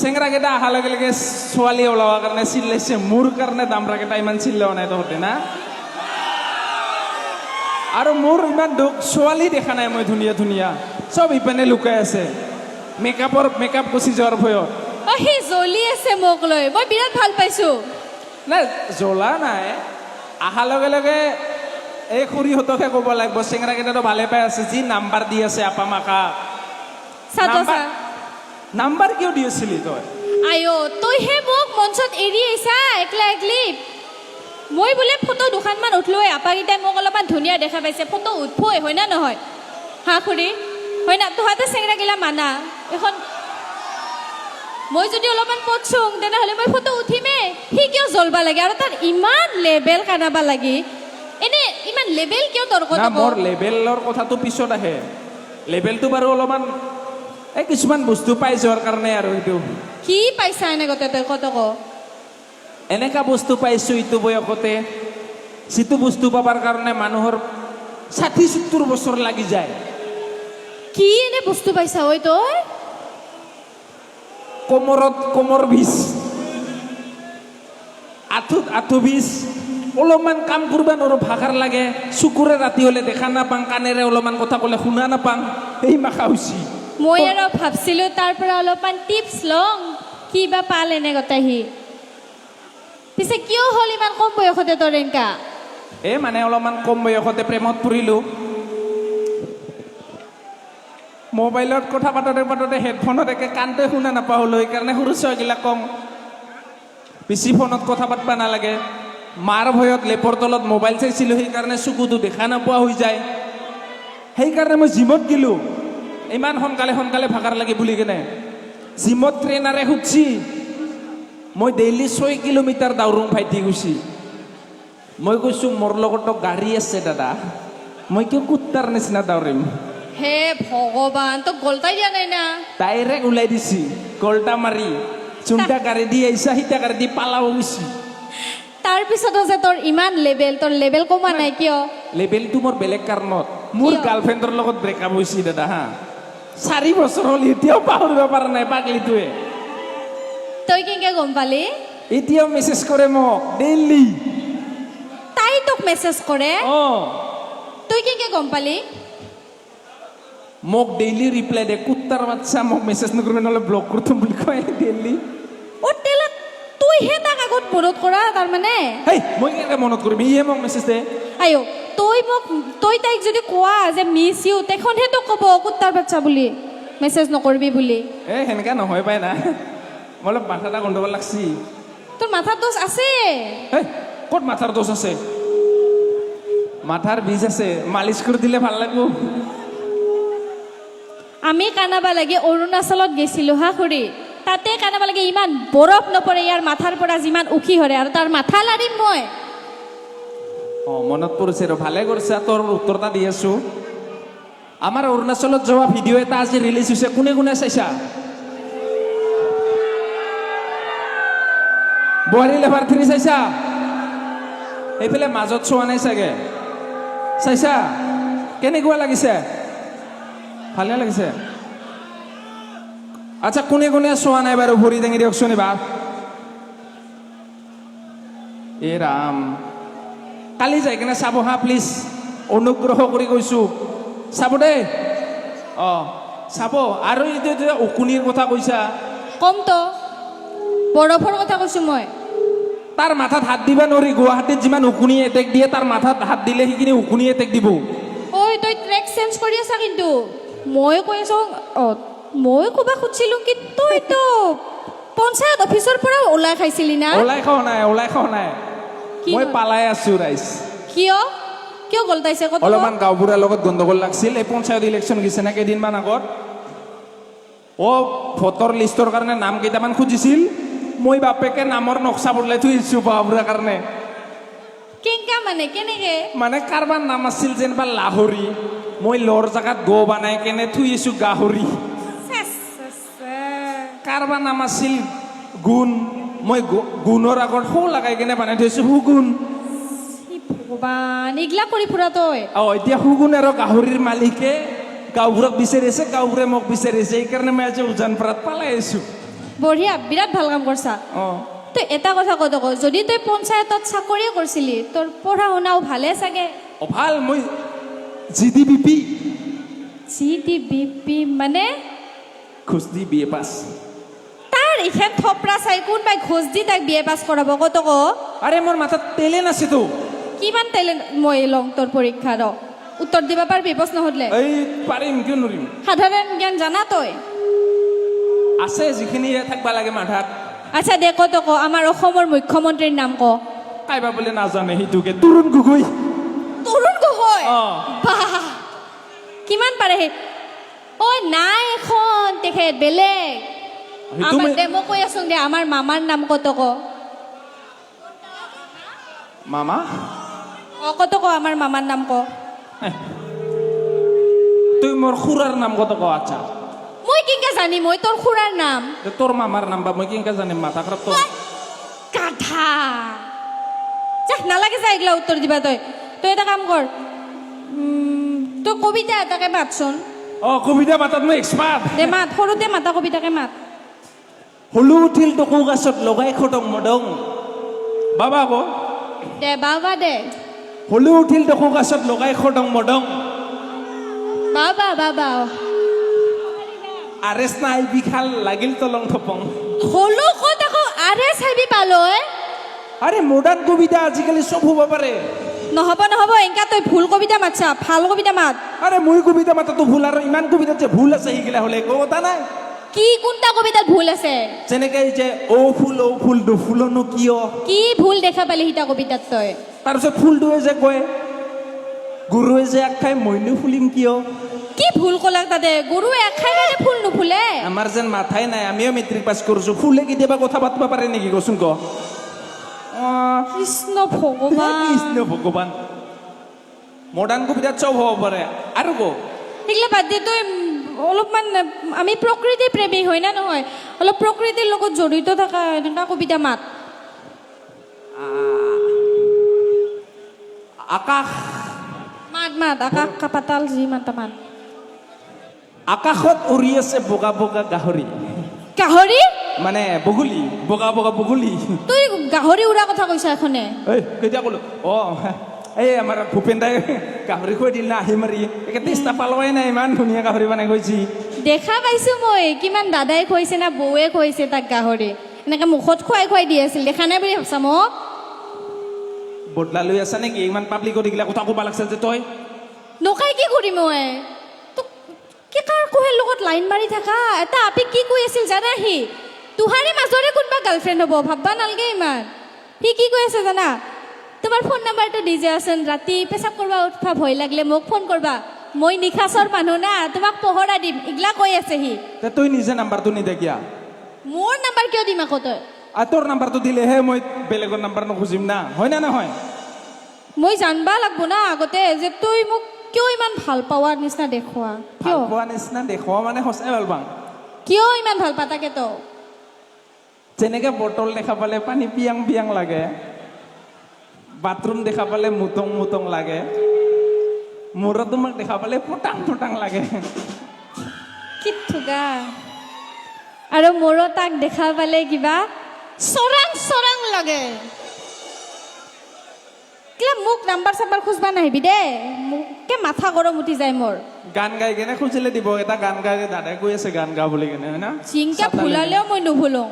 চেংৰাকেইটা অহাৰ লগে লগে ছোৱালী ওলাবৰ কাৰণে চিল্লাইছে মোৰ কাৰণে দামৰাকেইটা ইমান চিল্লোৱা নাই তহঁতে না আৰু মোৰ ইমান দুখ ছোৱালী দেখা নাই মই ধুনীয়া ধুনীয়া চব ইপিনে লুকাই আছে মেকআপৰ মেকআপ গুচি যোৱাৰ ভয়ত অ সি জ্বলি আছে মোক লৈ মই বিৰাট ভালো পাইছো নাই জ্বলা নাই অহাৰ লগে লগে এই খুৰীহঁতকহে ক'ব লাগিব চেংৰাকেইটাতো ভালে পাই আছে যি নাম্বাৰ দি আছে আপা মাকা নাম্বাৰ কিয় দি আছিলি তই আইঅ তইহে মোক মঞ্চত এৰি আহিছা একলা একলি। মই বোলে ফটো দুখনমান উঠলোৱে আপাকেইটাই মোক অলপমান ধুনীয়া দেখা পাইছে। ফটো উঠবই হয় না নহয়? হা খুৰী? হয় না তহঁতে চেংৰাগিলা মানা। এখন মই যদি অলপমান পচোং তেনেহ'লে মই ফটো উঠিমেই সি কিয় জ্বলবা লাগে? আৰু তাৰ ইমান লেবেল কানাবা লাগি। এনে ইমান লেবেল কিয় তৰ্ক মোৰ লেবেলৰ কথাটো পিছত আহে। লেবেলটো বাৰু অলপমান এই কিছুমান বস্তু পাই যোৱাৰ কাৰণে আৰু এইটো। কি পাইছা এনেকতে তই কত ক? এনেকা বস্তু পাইছোঁ ইটো বয়সতে। যিটো বস্তু পাবৰ কাৰণে মানুহৰ ষাঠি সত্তৰ বছৰ লাগি যায়। কি এনে বস্তু পাইছা ঐ তই? কোমৰত কোমৰ বিষ আঁঠুত আঁঠু বিষ অলপমান কাম কৰিব নোৱাৰোঁ ভাগাৰ লাগে। চকুৰে ৰাতি হ'লে দেখা নাপাং কাণেৰে অলপমান কথা ক'লে শুনা নাপাং সেই মাখা হৈছি মই আৰু ভাবছিলো তাৰ পৰা অলপমান টিপছ লওঁ, কি বা পাল এনে গতাই সি। পিছে কিয় হ'ল ইমান কম বয়সতে তোৰ এনেকা? এ মানে অলপমান কম বয়সতে প্ৰেমত পৰিলোঁ। মোবাইলত কথা পাতোতে পাতোতে হেডফোনত একে কাণটোৱে শুনা নাপাওঁ সেইকাৰণে সৰু ছয়গিলাক কওঁ, বেছি ফোনত কথা পাতিব নালাগে। মাৰ ভয়ত লেপৰ তলত মোবাইল চাইছিলোঁ, সেইকাৰণে চকুটো দেখা নোপোৱা হৈ যায়। সেইকাৰণে মই জিমত গেলোঁ। ইমান সোনকালে সোনকালে ভাগাৰ লাগে বুলি কেনে? জিমত ট্ৰেইনাৰে সুধছি মই ডেইলি ছয় কিলোমিটাৰ দাউৰোং ফাইটি গৈছি। মই কৈছোঁ মোৰ লগতো গাড়ী আছে দাদা। মই কিয় কুত্তাৰ নিচিনা দাউৰিম? হে ভগৱান তোক গলতাই দিয়া নাই না? ডাইৰেক্ট ওলাই দিছি গল্টা মাৰি। যোনটা গাড়ী দি আহিছা সিটা গাড়ী দি পালাব গৈছি। তাৰ পিছতো যে তোৰ ইমান লেবেল তোৰ লেবেল কমা নাই কিয়? লেবেলটো মোৰ বেলেগ কাৰণত। মোৰ? গাৰ্লফ্ৰেণ্ডৰ লগত ব্ৰেকআপ হৈছে দাদা হা। চাৰি বছৰ হ'ল এতিয়াও পাহৰিব পৰা নাই পাগলিটোৱে। তই কেনেকে গম পালি? এতিয়াও মেছেজ কৰে মোক ডেইলি তাই তোক মেছেজ কৰে? অঁ। তই কেনেকে গম পালি? মোক ডেইলি ৰিপ্লাই দিয়ে কুত্তাৰ বাচ্চা মোক মেছেজ নকৰিব নহ'লে ব্লক কৰি থম বুলি কয় ডেইলি। অ তেলে তইহে তাক আগত মনত কৰা তাৰমানে? হেই মই কেনেকৈ মনত কৰিম? ইহে মোক মেছেজ দিয়ে আইঅ তই মোক তই তাইক যদি কোৱা যে মিছ ইউ তেখনহে তোক ক'ব কুত্তাৰ বাচ্চা বুলি মেছেজ নকৰিবি বুলি। এ সেনেকা নহয় পাই না। মই অলপ মাথা এটা গণ্ডগোল লাগছি। তোৰ মাথাত দোষ আছে? ক'ত মাথাৰ দোষ আছে? মাথাৰ বীজ আছে মালিচ কৰি দিলে ভালো লাগিব। আমি কানাবা লাগে অৰুণাচলত গৈছিলোঁ হা খুৰী। তাতে কানাবা লাগে ইমান বৰফ নপৰে ইয়াৰ মাথাৰ পৰা যিমান উখি হৰে আৰু তাৰ মাথা লাৰিম মই। অঁ, মনত পৰিছে আৰু ভালে কৰিছা, তোৰ উত্তৰ এটা দি আছো। আমাৰ অৰুণাচলত যোৱা ভিডিঅ' এটা আজি ৰিলিজ হৈছে, কোনে কোনে চাইছা? বোৱাৰী লেভাৰ থ্ৰী চাইছা? এইফালে মাজত চোৱা নাই চাগে। চাইছা? কেনেকুৱা লাগিছে? ভালে লাগিছে। আচ্ছা কোনে কোনে চোৱা নাই বাৰু ভৰি দাঙি দিয়কচোন এইবাৰ এ ৰাম। কালি যাই কিনে চাব হা প্লিজ অনুগ্ৰহ কৰি কৈছোঁ। চাব দেই অঁ চাব। আৰু এইটো যে উকুনিৰ কথা কৈছা। কমতো বৰফৰ কথা কৈছোঁ মই। তাৰ মাথাত হাত দিব নোৱাৰি। গুৱাহাটীত যিমান উকুনি এটেক দিয়ে তাৰ মাথাত হাত দিলে সেইখিনি উকুনি এটেক দিব। ঐ তই ট্ৰেক চেঞ্জ কৰি আছা কিন্তু। মই কৈ আছোঁ অঁ মই ক'ব খুজিছিলোঁ কি তইতো পঞ্চায়ত অফিচৰ পৰা ওলাই খাইছিলি না? ওলাই খোৱা নাই ওলাই খোৱা নাই। মই? পালাই আছো ৰাইজ। কিয়? কিয় গলতাইছে? কত অলপমান গাঁওবুঢ়াৰ লগত গণ্ডগোল লাগছিল। এই পঞ্চায়ত ইলেকশ্যন গৈছে না কেইদিনমান আগত। অ' ভোটৰ লিষ্টৰ কাৰণে নাম কেইটামান খুজিছিল। মই বাপেকে নামৰ নক্সা বদলাই থৈ আহিছোঁ গাঁওবুঢ়াৰ কাৰণে। কেংকা মানে? কেনেকে? মানে কাৰোবাৰ নাম আছিল যেনিবা লাহৰি। মই লৰ জেগাত গ বনাই কেনে থৈ আছো গাহৰি। কাৰোবাৰ নাম আছিল গুণ। মই গুণৰ আগত সৌ লগাই কেনে বনাই থৈছো সুগুণ। ভগৱান এইগিলা কৰি ফুৰা তই। অঁ এতিয়া সুগুণ আৰু গাহৰিৰ মালিকে গাঁওবোৰক বিচাৰি আছে গাঁওবোৰে মোক বিচাৰি আছে সেইকাৰণে মই আজি উজান পাৰাত পালাই আছো। বঢ়িয়া বিৰাট ভালো কাম কৰছা। অঁ। তই এটা কথা কওঁ আকৌ যদি তই পঞ্চায়তত চাকৰিয়ে কৰিছিলি তোৰ পঢ়া শুনাও ভালে চাগে? ভালো মই G D B P. G D B P মানে? খোজ দি বি এ পাছ। তাৰ ইখন থপৰা চাই কোনোবাই ঘোষ দি তাক বি এ পাছ কৰাব কত ক? আৰে মোৰ মাথাত টেলেণ্ট আছেতো কিমান টেলেণ্ট মই লওঁ তোৰ পৰীক্ষাৰ উত্তৰ দিব পাৰিবি প্ৰশ্ন সুধিলে। এই পাৰিম কিয় নোৱাৰিম? সাধাৰণ জ্ঞান জানা তই? আছে যিখিনি থাকিব লাগে মাথাত আচ্ছা দে কত ক? আমাৰ অসমৰ মুখ্যমন্ত্ৰীৰ নাম ক। কাইবা বোলে নাজানে সেইটোকে তৰুণ গগৈ। তৰুণ গগৈ? অঁ। কিমান পাৰে সেই ঐ নাই এখন তেখেত বেলেগ। সেইটো আমাৰ মই- দে মই কৈ আছো দে? আমাৰ মামাৰ নাম কত ক? মামা? অ কত ক? আমাৰ মামাৰ নাম ক। তুই মোৰ খুৰাৰ নাম কত ক? আচ্ছা। মই কেনেকে জানিম মই তোৰ খুৰাৰ নাম। তে তোৰ মামাৰ নাম বা মই কেনেকে জানিম মাথা খাৰাপ তোৰ গাধা যা নালাগে যা এইগিলা উত্তৰ দিবা তই। তই এটা কাম উম, তই কবিতা এটাকে মাতচোন। অঁ কবিতা মাতাত মই এক্সপাৰ্ট। দে মাত। সৰুতে মাতা কবিতাকে মাত। হলু উঠিল টকু গাছত লগাই খটং মদং। বাবা আকৌ দে বাবা দে। হলু উঠিল টকু গাছত লগাই খটং মদং। বাবা বাবা। আৰেচ নাই বিশাল লাগিল তলং থপং। হলো ক'ত আকৌ আৰে চাবি পালৈ আৰে মডাৰ্ণ কবিতা আজিকালি চব হ'ব পাৰে। নহ'ব নহ'ব এনেকা তই ভুল কবিতা মাতছা ভালো কবিতা মাত। আৰে মই কবিতা মাতাতো ভুল আৰু ইমান কবিতাত যে ভুল আছে সেইগিলা হ'লে কথা নাই। কি কোনটা কবিতাত ভুল আছে? যেনেকে এই যে ঔ ফুল ঔ ফুল দুফুলনো কিয়? কি ভুল দেখা পালি সিটা কবিতাত তই? তাৰপিছত ফুলটোৱে যে কয় গৰুৱে যে আগ খাই মইনো ফুলিম কিয়? কি ভুল ক'লাক তাতে? গৰু এখাই কাৰণে ফুল নুফুলে? আমাৰ যেন মাথাই নাই আমিও মেট্ৰিক পাছ কৰিছো। ফুলে কেতিয়াবা কথা পাতিব পাৰে নেকি কচোন ক? কৃষ্ণ ভগৱান। কৃষ্ণ ভগৱান। মডাৰ্ণ কবিতাত চব হ'ব পাৰে। আৰু ক? সেইগিলা বাদ দি তই অলপমান আমি প্ৰকৃতি প্ৰেমী হয় না নহয়? অলপ প্ৰকৃতিৰ লগত জড়িত থকা এনেকা কবিতা মাত। আকাশ। মাত মাত আকাশ কাপাতাল যি মাতা মাত আকাশত উৰি আছে বগা বগা গাহৰি। গাহৰি? মানে বগুলি বগা বগা বগুলি। তই গাহৰি উৰা কথা কৈছা এখনে। এই কেতিয়া ক'লো? অঁ এই আমাৰ ভূপেন দাই গাহৰি খুৱাই দিল না আহি মাৰি একে টেষ্টা পালোৱাই নাই ইমান ধুনীয়া গাহৰি বনাই খুৱাইছি দেখা পাইছো মই কিমান দাদাই খুৱাইছে না বৌৱে খুৱাইছে তাক গাহৰি এনেকে মুখত খুৱাই খুৱাই দি আছিল দেখা নাই বুলি ভাবছা মোক বদলা লৈ আছা নেকি ইমান পাব্লিকত এইগিলা কথা ক'ব লাগছে যে তই নকাই কি কৰিম মই তোক কি কাৰ কোহেৰ লগত লাইন মাৰি থাকা এটা আপি কি কৈ আছিল জানা সি তোহাৰে মাজৰে কোনোবা গাৰ্লফ্ৰেণ্ড হ'ব ভাববা নালাগে ইমান সি কি কৈ আছে জানা তোমাৰ ফোন নাম্বাৰটো দি যাচোন ৰাতি পেচাব কৰবা উঠবা ভয় লাগিলে মোক ফোন কৰবা। মই নিশাচৰ মানুহ না তোমাক পহৰা দিম এইগিলা কৈ আছে সি তে তই নিজে নাম্বাৰটো নিদে কিয়া? মোৰ নাম্বাৰ কিয় দিম আকৌ তই? আৰু তোৰ নাম্বাৰটো দিলেহে মই বেলেগৰ নাম্বাৰ নুখুজিম না হয় না নহয়? মই জানবা লাগব না আগতে যে তই মোক কিয় ইমান ভালো পাৱাৰ নিচিনা দেখুওৱা ভালো কিয় পোৱা নিচিনা দেখুৱা মানে সঁচাই ভালো পাওঁ। কিয় ইমান ভালো পা তাকে তো যেনেকে বটল দেখা পালে পানী পিয়াং পিয়াং লাগে। বাথৰুম দেখা পালে মুটং মুটং লাগে। মূৰত তোমাক দেখা পালে ফুটাং ফুটাং লাগে। কি থুগা আৰু মোৰো তাক দেখা পালে কিবা চৰাং চৰাং লাগে। কিবা মোক নাম্বাৰ চাম্বাৰ খুজবা নাহিবি দেই মোকে মাথা গৰম উঠি যায় মোৰ। গান গাই কেনে খুজিলে দিব এটা গান গাই দাদাই কৈ আছে গান গা বুলি কেনে হয় না? জিংকা চাতা ফুলালেও মই নুভুলো।